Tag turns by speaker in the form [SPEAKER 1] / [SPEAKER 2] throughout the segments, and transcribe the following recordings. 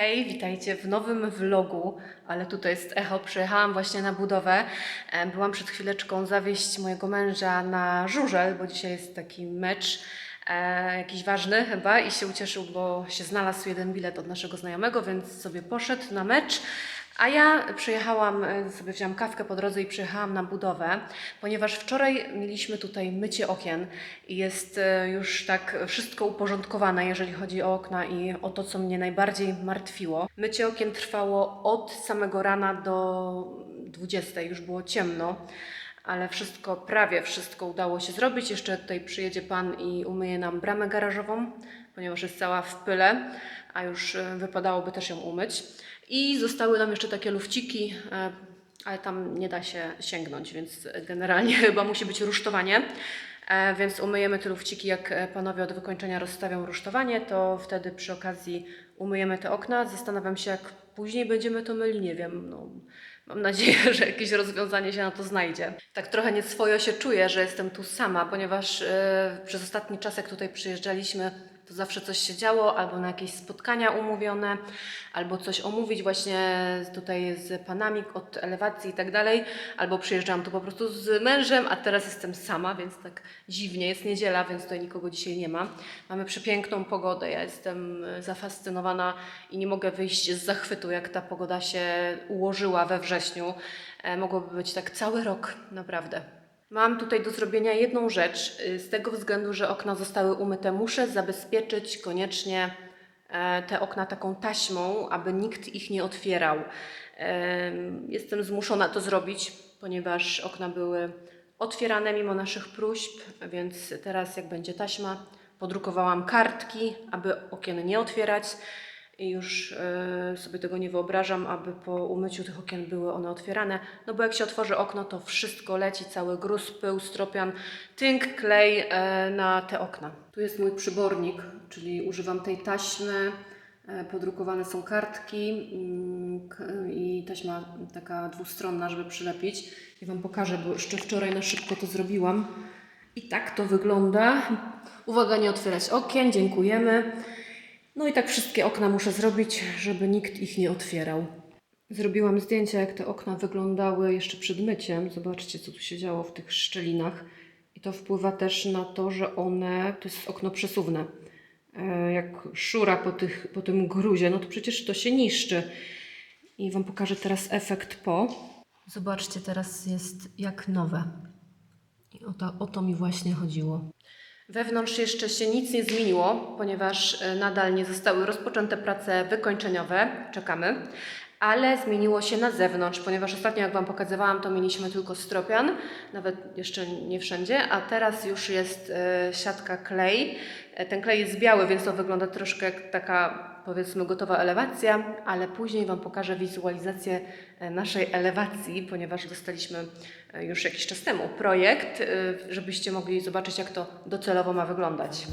[SPEAKER 1] Hej, witajcie w nowym vlogu, ale tutaj jest echo. Przyjechałam właśnie na budowę. E, Byłam przed chwileczką zawieźć mojego męża na żużel, bo dzisiaj jest taki mecz e, jakiś ważny chyba i się ucieszył, bo się znalazł jeden bilet od naszego znajomego, więc sobie poszedł na mecz. A ja przyjechałam, e, sobie wziąłam kawkę po drodze i przyjechałam na budowę, ponieważ wczoraj mieliśmy tutaj mycie okien i jest e, już tak wszystko uporządkowane, jeżeli chodzi o okna i o to, co mnie najbardziej martwiło. Mycie okien trwało od samego rana do 20, już było ciemno. Ale wszystko, prawie wszystko udało się zrobić. Jeszcze tutaj przyjedzie pan i umyje nam bramę garażową, ponieważ jest cała w pyle, a już e, wypadałoby też ją umyć. I zostały nam jeszcze takie lufciki, e, ale tam nie da się sięgnąć, więc generalnie chyba musi być rusztowanie. E, Więc umyjemy te lufciki, jak e, panowie od wykończenia rozstawią rusztowanie, to wtedy przy okazji umyjemy te okna. Zastanawiam się, jak później będziemy to myli, nie wiem. No, mam nadzieję, że jakieś rozwiązanie się na to znajdzie. Tak trochę nieswojo się czuję, że jestem tu sama, ponieważ e, przez ostatni czas, jak tutaj przyjeżdżaliśmy, to zawsze coś się działo, albo na jakieś spotkania umówione, albo coś omówić właśnie tutaj z panami od elewacji i tak dalej, albo przyjeżdżałam tu po prostu z mężem, a teraz jestem sama, więc tak dziwnie. Jest niedziela, więc tutaj nikogo dzisiaj nie ma. Mamy przepiękną pogodę. Ja jestem e, zafascynowana i nie mogę wyjść z zachwytu, jak ta pogoda się ułożyła we wrześniu. E, Mogłoby być tak cały rok, naprawdę. Mam tutaj do zrobienia jedną rzecz. y, Z tego względu, że okna zostały umyte, muszę zabezpieczyć koniecznie e, te okna taką taśmą, aby nikt ich nie otwierał. Em, Jestem zmuszona to zrobić, ponieważ okna były otwierane mimo naszych próśb, więc teraz jak będzie taśma, podrukowałam kartki, aby okien nie otwierać. I już e, sobie tego nie wyobrażam, aby po umyciu tych okien były one otwierane. No bo jak się otworzy okno, to wszystko leci, cały gruz, pył, stropian, tynk, klej e, na te okna. Tu jest mój przybornik, czyli używam tej taśmy. E, podrukowane są kartki mm, i taśma taka dwustronna, żeby przylepić. Ja Wam pokażę, bo jeszcze wczoraj na szybko to zrobiłam. I tak to wygląda. Uwaga, nie otwierać okien, dziękujemy. No i tak wszystkie okna muszę zrobić, żeby nikt ich nie otwierał. Zrobiłam zdjęcia, jak te okna wyglądały jeszcze przed myciem. Zobaczcie, co tu się działo w tych szczelinach. I to wpływa też na to, że one, to jest okno przesuwne. E, Jak szura po, tych, po tym gruzie, no to przecież to się niszczy. I Wam pokażę teraz efekt po. Zobaczcie, teraz jest jak nowe. I o to, o to mi właśnie chodziło. Wewnątrz jeszcze się nic nie zmieniło, ponieważ e, nadal nie zostały rozpoczęte prace wykończeniowe. Czekamy. Ale zmieniło się na zewnątrz, ponieważ ostatnio, jak Wam pokazywałam, to mieliśmy tylko stropian, nawet jeszcze nie wszędzie, a teraz już jest e, siatka klej. E, Ten klej jest biały, więc to wygląda troszkę jak taka, powiedzmy, gotowa elewacja, ale później Wam pokażę wizualizację naszej elewacji, ponieważ dostaliśmy już jakiś czas temu projekt, e, żebyście mogli zobaczyć, jak to docelowo ma wyglądać.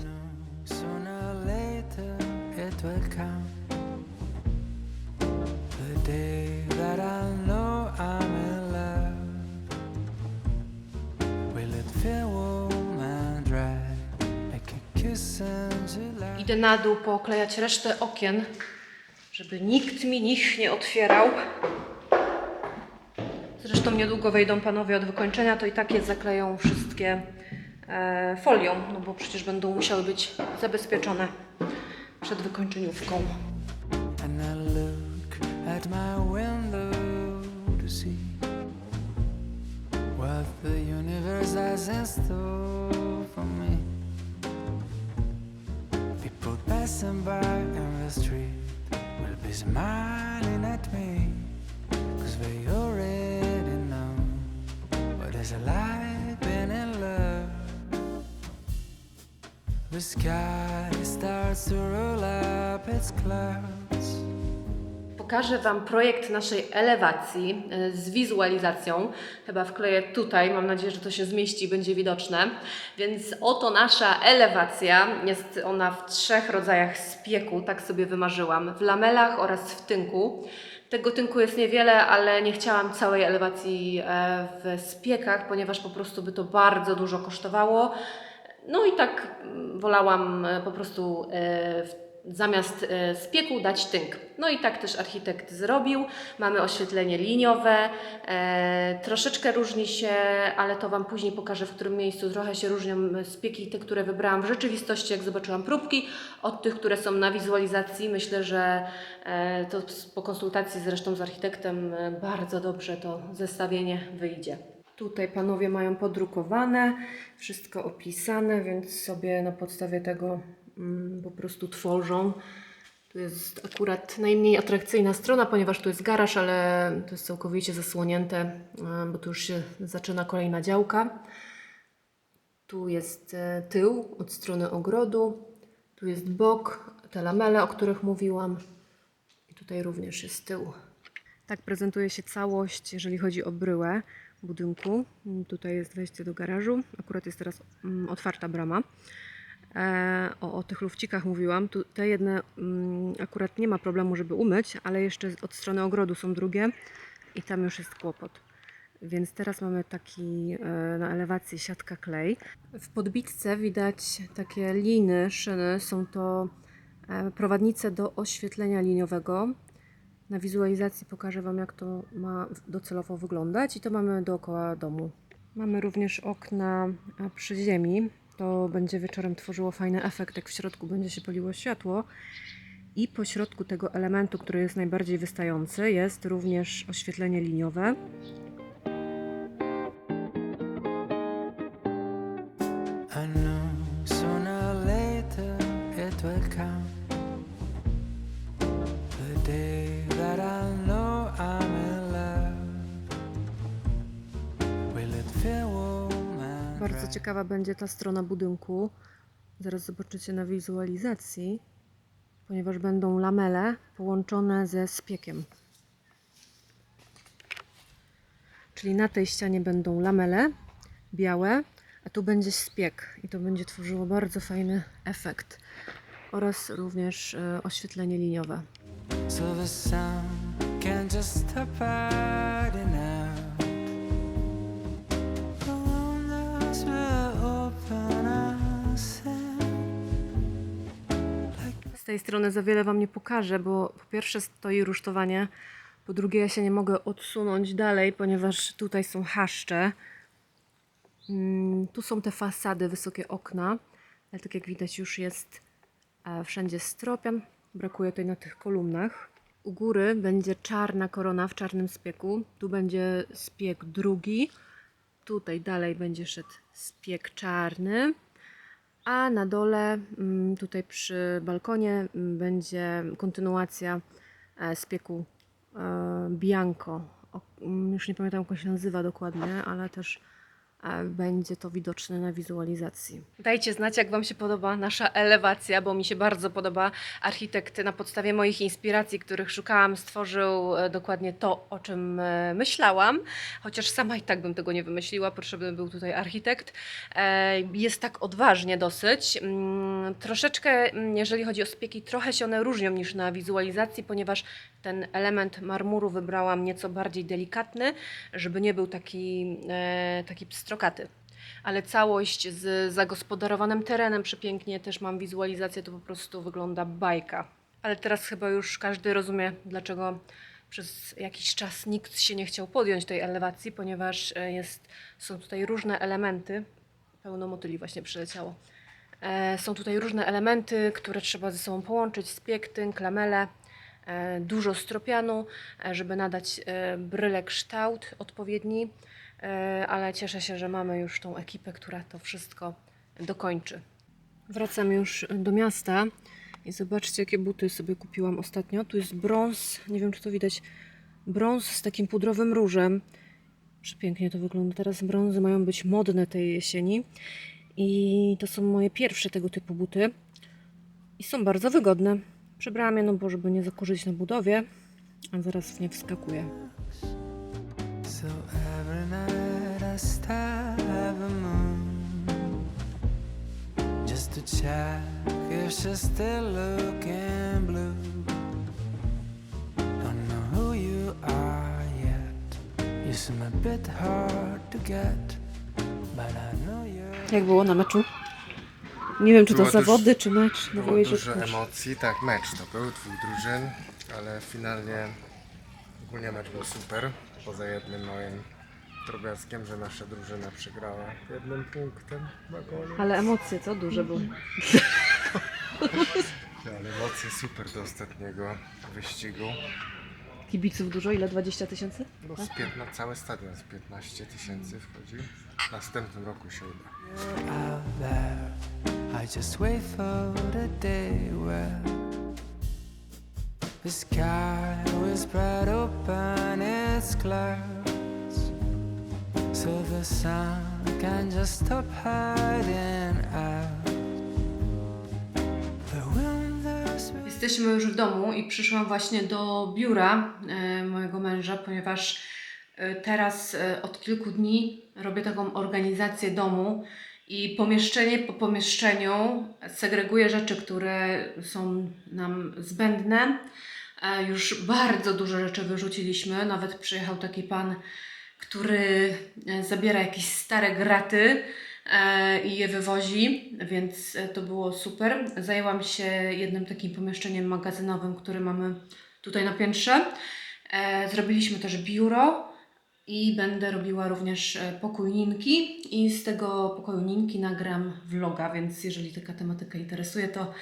[SPEAKER 1] Idę na dół poklejać resztę okien, żeby nikt mi nich nie otwierał. Zresztą niedługo wejdą panowie od wykończenia, to i tak je zakleją wszystkie e, folią, no bo przecież będą musiały być zabezpieczone przed wykończeniówką.
[SPEAKER 2] I look at my window to see what the universe has in for me. People passing by in the street will be smiling at me, cause they already what it's like being in love. The sky starts to roll up its clouds.
[SPEAKER 1] Pokażę Wam projekt naszej elewacji e, z wizualizacją. Chyba wkleję tutaj, mam nadzieję, że to się zmieści i będzie widoczne. Więc oto nasza elewacja. Jest ona w trzech rodzajach spieku, tak sobie wymarzyłam. W lamelach oraz w tynku. Tego tynku jest niewiele, ale nie chciałam całej elewacji e, w spiekach, ponieważ po prostu by to bardzo dużo kosztowało. No i tak mm, wolałam e, po prostu e, w zamiast e, spieku dać tynk. No i tak też architekt zrobił. Mamy oświetlenie liniowe, e, troszeczkę różni się, ale to Wam później pokażę w którym miejscu. Trochę się różnią spieki, te, które wybrałam w rzeczywistości, jak zobaczyłam próbki, od tych, które są na wizualizacji. Myślę, że e, to po konsultacji zresztą z architektem e, bardzo dobrze to zestawienie wyjdzie. Tutaj panowie mają podrukowane, wszystko opisane, więc sobie na podstawie tego po prostu tworzą. Tu jest akurat najmniej atrakcyjna strona, ponieważ tu jest garaż, ale to jest całkowicie zasłonięte, e, bo tu już się zaczyna kolejna działka. Tu jest e, tył od strony ogrodu, tu jest bok, te lamele, o których mówiłam. I tutaj również jest tył. Tak prezentuje się całość, jeżeli chodzi o bryłę budynku. Mm, Tutaj jest wejście do garażu. Akurat jest teraz mm, otwarta brama. E, o, o tych lufcikach mówiłam. Tu, te jedne mm, akurat nie ma problemu, żeby umyć, ale jeszcze od strony ogrodu są drugie i tam już jest kłopot. Więc teraz mamy taki e, na elewacji siatka klej. W podbitce widać takie liny, szyny. Są to e, prowadnice do oświetlenia liniowego. Na wizualizacji pokażę Wam, jak to ma docelowo wyglądać i to mamy dookoła domu. Mamy również okna przy ziemi. To będzie wieczorem tworzyło fajny efekt, jak w środku będzie się paliło światło. I po środku tego elementu, który jest najbardziej wystający, jest również oświetlenie liniowe. Bardzo ciekawa będzie ta strona budynku. Zaraz zobaczycie na wizualizacji, ponieważ będą lamele połączone ze spiekiem. Czyli na tej ścianie będą lamele białe, a tu będzie spiek i to będzie tworzyło bardzo fajny efekt. Oraz również e, oświetlenie liniowe.
[SPEAKER 2] So
[SPEAKER 1] tej strony za wiele Wam nie pokażę, bo po pierwsze stoi rusztowanie, po drugie ja się nie mogę odsunąć dalej, ponieważ tutaj są haszcze. Mm, Tu są te fasady, wysokie okna, ale tak jak widać już jest e, wszędzie stropian. Brakuje tutaj na tych kolumnach. U góry będzie czarna korona w czarnym spieku. Tu będzie spiek drugi. Tutaj dalej będzie szedł spiek czarny. A na dole, mm, tutaj przy balkonie, mm, będzie kontynuacja e, spieku e, Bianco. Mm, Już nie pamiętam, jak się nazywa dokładnie, ale też będzie to widoczne na wizualizacji. Dajcie znać, jak Wam się podoba nasza elewacja, bo mi się bardzo podoba. Architekt na podstawie moich inspiracji, których szukałam, stworzył e, dokładnie to, o czym e, myślałam. Chociaż sama i tak bym tego nie wymyśliła, potrzebny był tutaj architekt. E, Jest tak odważnie dosyć. Mm, Troszeczkę, mm, jeżeli chodzi o spieki, trochę się one różnią niż na wizualizacji, ponieważ ten element marmuru wybrałam nieco bardziej delikatny, żeby nie był taki, taki pstrokaty. Ale całość z zagospodarowanym terenem przepięknie, też mam wizualizację, to po prostu wygląda bajka. Ale teraz chyba już każdy rozumie, dlaczego przez jakiś czas nikt się nie chciał podjąć tej elewacji, ponieważ e, jest, są tutaj różne elementy. Pełno motyli właśnie przyleciało. E, Są tutaj różne elementy, które trzeba ze sobą połączyć, spiek, tynk, lamele, e, dużo stropianu, żeby nadać bryle kształt odpowiedni, ale cieszę się, że mamy już tą ekipę, która to wszystko dokończy. Wracam już do miasta i zobaczcie, jakie buty sobie kupiłam ostatnio. Tu jest brąz, nie wiem czy to widać, brąz z takim pudrowym różem. Przepięknie to wygląda. Teraz brązy mają być modne tej jesieni. I to są moje pierwsze tego typu buty. I są bardzo wygodne. Przebrałam je, no bo żeby nie zakurzyć na budowie, a zaraz w nie wskakuję.
[SPEAKER 2] Stare at the moon just to check if she's still looking blue. Don't know who you are yet. You seem a bit hard to get, but I know you're.
[SPEAKER 1] Jak było na meczu? Nie wiem, czy to
[SPEAKER 3] Było duż-
[SPEAKER 1] zawody, czy mecz.
[SPEAKER 3] Było
[SPEAKER 1] Mówiłeś, że
[SPEAKER 3] dużo emocji, tak, mecz to był dwóch drużyn, ale finalnie ogólnie mecz był super, poza jednym małym drobiazgiem, że nasza drużyna przegrała jednym punktem na golu.
[SPEAKER 1] Ale emocje, co? Duże były.
[SPEAKER 3] Ale emocje super do ostatniego wyścigu.
[SPEAKER 1] Kibiców dużo? Ile? 20 tysięcy?
[SPEAKER 3] No z 15, cały stadion z 15 tysięcy wchodzi. W następnym roku się uda.
[SPEAKER 2] I just wait for the day where the sky will spread open its clouds, so the sun can just stop hiding out.
[SPEAKER 1] Jesteśmy już w domu i przyszłam właśnie do biura e, mojego męża, ponieważ e, teraz e, od kilku dni robię taką organizację domu i pomieszczenie po pomieszczeniu segreguję rzeczy, które są nam zbędne. Już bardzo dużo rzeczy wyrzuciliśmy. Nawet przyjechał taki pan, który e, zabiera jakieś stare graty e, i je wywozi, więc e, to było super. Zajęłam się jednym takim pomieszczeniem magazynowym, które mamy tutaj na piętrze. Zrobiliśmy też biuro i będę robiła również pokój Ninki i z tego pokoju Ninki nagram vloga, więc jeżeli taka tematyka interesuje, to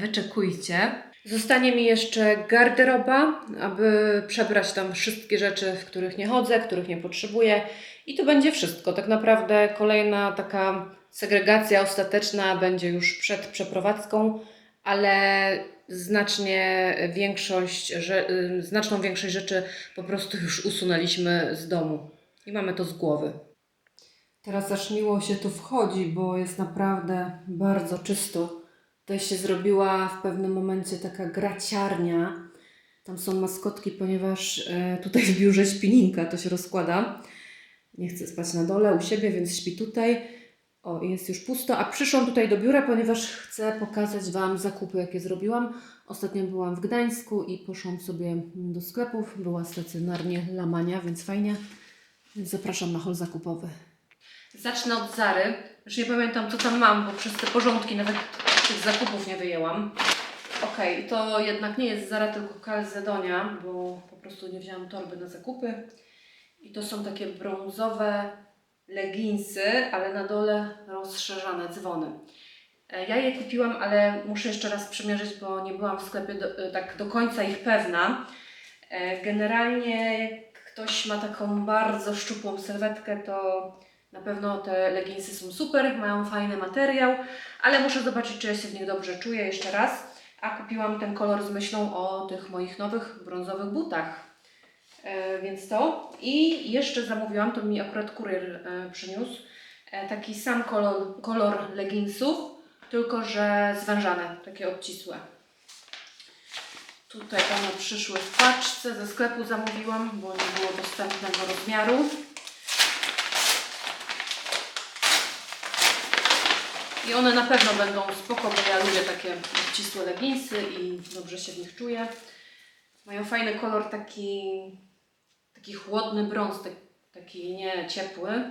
[SPEAKER 1] wyczekujcie. Zostanie mi jeszcze garderoba, aby przebrać tam wszystkie rzeczy, w których nie chodzę, których nie potrzebuję i to będzie wszystko. Tak naprawdę kolejna taka segregacja ostateczna będzie już przed przeprowadzką, ale znacznie większość, że, y, znaczną większość rzeczy po prostu już usunęliśmy z domu i mamy to z głowy. Teraz aż miło się tu wchodzi, bo jest naprawdę bardzo czysto. Tutaj się zrobiła w pewnym momencie taka graciarnia. Tam są maskotki, ponieważ e, tutaj w biurze śpi Ninka, to się rozkłada. Nie chce spać na dole u siebie, więc śpi tutaj. O, jest już pusto. A przyszłam tutaj do biura, ponieważ chcę pokazać Wam zakupy, jakie zrobiłam. Ostatnio byłam w Gdańsku i poszłam sobie do sklepów. Była stacjonarnie lamania, więc fajnie. Więc zapraszam na hol zakupowy. Zacznę od Zary. Już nie pamiętam, co tam mam, bo przez te porządki nawet tych zakupów nie wyjęłam. Okej, to jednak nie jest Zara, tylko Calzedonia, bo po prostu nie wzięłam torby na zakupy. I to są takie brązowe leginsy, ale na dole rozszerzane dzwony. E, Ja je kupiłam, ale muszę jeszcze raz przymierzyć, bo nie byłam w sklepie do, e, tak do końca ich pewna. E, Generalnie jak ktoś ma taką bardzo szczupłą sylwetkę, to na pewno te leginsy są super, mają fajny materiał, ale muszę zobaczyć, czy ja się w nich dobrze czuję jeszcze raz. A kupiłam ten kolor z myślą o tych moich nowych brązowych butach. E, więc to. I jeszcze zamówiłam, to mi akurat kurier e, przyniósł, e, taki sam kolor, kolor leginsów, tylko że zwężane, takie obcisłe. Tutaj one przyszły w paczce, ze sklepu zamówiłam, bo nie było dostępnego rozmiaru. I one na pewno będą spoko, bo ja lubię takie obcisłe leginsy i dobrze się w nich czuję. Mają fajny kolor taki, taki chłodny brąz, tak, taki nie ciepły,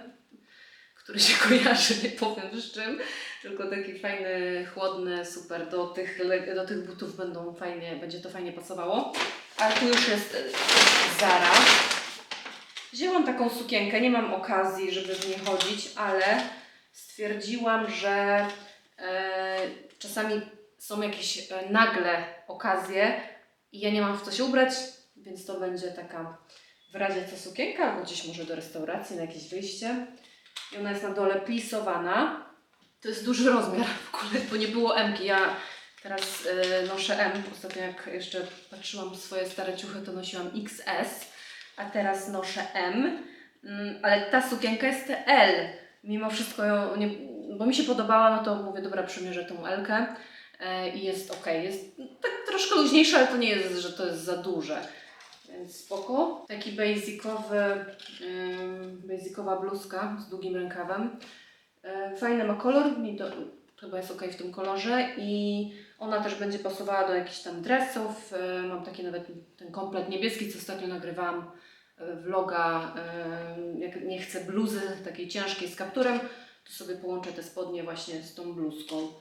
[SPEAKER 1] który się kojarzy, nie powiem z czym, tylko taki fajny, chłodny, super. Do tych, do tych butów będą fajnie, będzie to fajnie pasowało. Ale tu już jest e, Zara. Wzięłam taką sukienkę, nie mam okazji, żeby w niej chodzić, ale stwierdziłam, że e, czasami są jakieś e, nagle okazje i ja nie mam w co się ubrać, więc to będzie taka w razie co sukienka, albo gdzieś może do restauracji, na jakieś wyjście. I ona jest na dole plisowana. To jest duży rozmiar w ogóle, bo nie było M-ki. Ja teraz e, noszę M. Ostatnio jak jeszcze patrzyłam swoje stare ciuchy, to nosiłam XS, a teraz noszę M. Mm, ale ta sukienka jest L. Mimo wszystko ją nie, bo mi się podobała, no to mówię, dobra, przymierzę tą L-kę e, i jest ok. Jest tak troszkę luźniejsza, ale to nie jest, że to jest za duże. Więc spoko. Taki basicowy, basicowa bluzka z długim rękawem. E, Fajny ma kolor, mi to chyba jest ok w tym kolorze i ona też będzie pasowała do jakichś tam dresów. E, Mam taki nawet ten komplet niebieski, co ostatnio nagrywałam vloga. Jak nie chcę bluzy takiej ciężkiej z kapturem, to sobie połączę te spodnie właśnie z tą bluzką.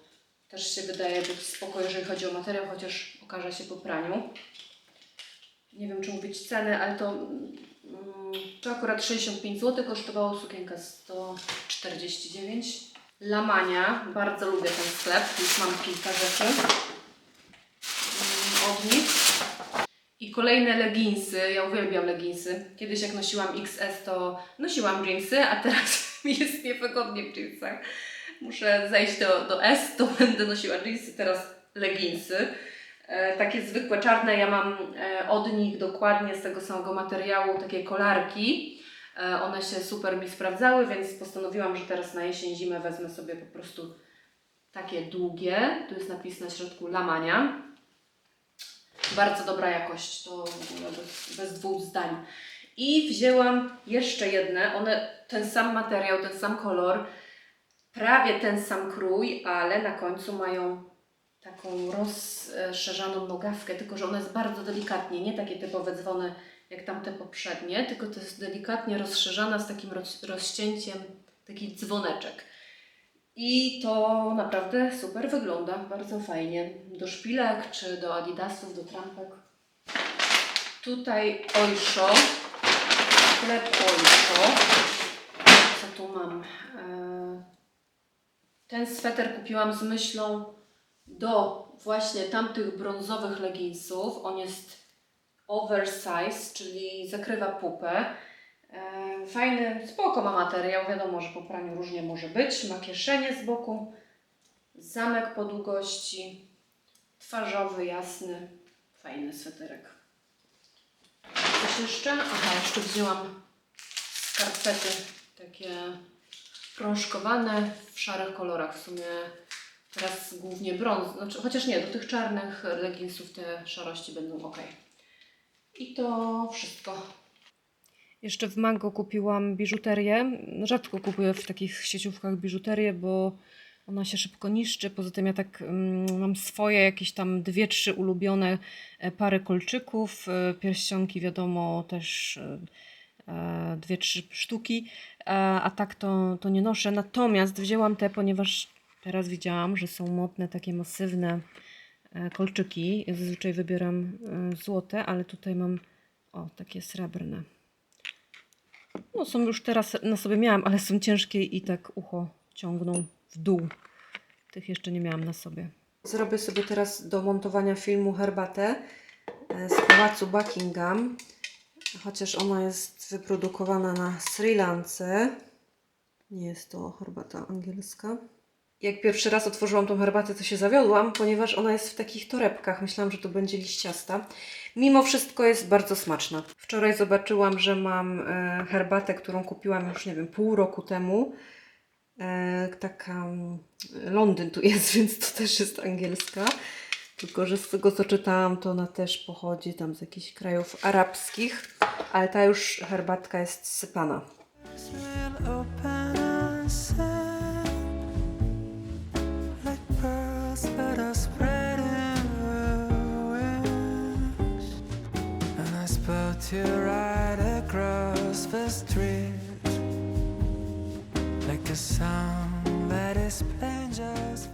[SPEAKER 1] Też się wydaje być spoko, jeżeli chodzi o materiał, chociaż okaże się po praniu. Nie wiem, czy mówić ceny, ale to, mm, to akurat 65 zł kosztowało sukienka 149. Lamania, bardzo lubię ten sklep, już mam kilka rzeczy mm, od nich. Kolejne leginsy. Ja uwielbiam leginsy. Kiedyś jak nosiłam XS, to nosiłam jeansy, a teraz mi jest niewygodnie w jeansach. Muszę zejść do, do S, to będę nosiła jeansy, teraz leginsy. E, takie zwykłe czarne, ja mam e, od nich dokładnie z tego samego materiału takie kolarki. E, one się super mi sprawdzały, więc postanowiłam, że teraz na jesień, zimę wezmę sobie po prostu takie długie. Tu jest napis na środku Lamania. Bardzo dobra jakość, to w ogóle bez, bez dwóch zdań. I wzięłam jeszcze jedne, one ten sam materiał, ten sam kolor, prawie ten sam krój, ale na końcu mają taką rozszerzaną nogawkę, tylko że ona jest bardzo delikatnie, nie takie typowe dzwony jak tamte poprzednie, tylko to jest delikatnie rozszerzana z takim roz, rozcięciem, taki dzwoneczek. I to naprawdę super wygląda, bardzo fajnie. Do szpilek, czy do adidasów, do trampek. Tutaj Oysho, sklep Oysho. Co tu mam? E, Ten sweter kupiłam z myślą do właśnie tamtych brązowych leginsów. On jest oversize, czyli zakrywa pupę. E, Fajny, spoko ma materiał, wiadomo, że po praniu różnie może być. Ma kieszenie z boku, zamek po długości, twarzowy, jasny, fajny sweterek. Coś jeszcze? Aha, jeszcze wzięłam skarpety takie prążkowane w szarych kolorach. W sumie teraz głównie brąz, znaczy, chociaż nie, do tych czarnych leginsów te szarości będą ok. I to wszystko. Jeszcze w Mango kupiłam biżuterię. Rzadko kupuję w takich sieciówkach biżuterię, bo ona się szybko niszczy. Poza tym ja tak mm, mam swoje jakieś tam dwie, trzy ulubione e, pary kolczyków, e, pierścionki wiadomo też e, dwie, trzy sztuki, a tak to, to nie noszę. Natomiast wzięłam te, ponieważ teraz widziałam, że są modne takie masywne kolczyki. Ja zazwyczaj wybieram złote, ale tutaj mam o takie srebrne. No są już teraz na sobie miałam, ale są ciężkie i tak ucho ciągną w dół. Tych jeszcze nie miałam na sobie. Zrobię sobie teraz do montowania filmu herbatę e, z pałacu Buckingham. Chociaż ona jest wyprodukowana na Sri Lance. Nie jest to herbata angielska. Jak pierwszy raz otworzyłam tą herbatę, to się zawiodłam, ponieważ ona jest w takich torebkach. Myślałam, że to będzie liściasta. Mimo wszystko jest bardzo smaczna. Wczoraj zobaczyłam, że mam e, herbatę, którą kupiłam już, nie wiem, pół roku temu. E, taka mm, Londyn tu jest, więc to też jest angielska. Tylko, że z tego co czytałam, to ona też pochodzi tam z jakichś krajów arabskich, ale ta już herbatka jest sypana.
[SPEAKER 2] Spelled ride across the street. Like a song that is playing just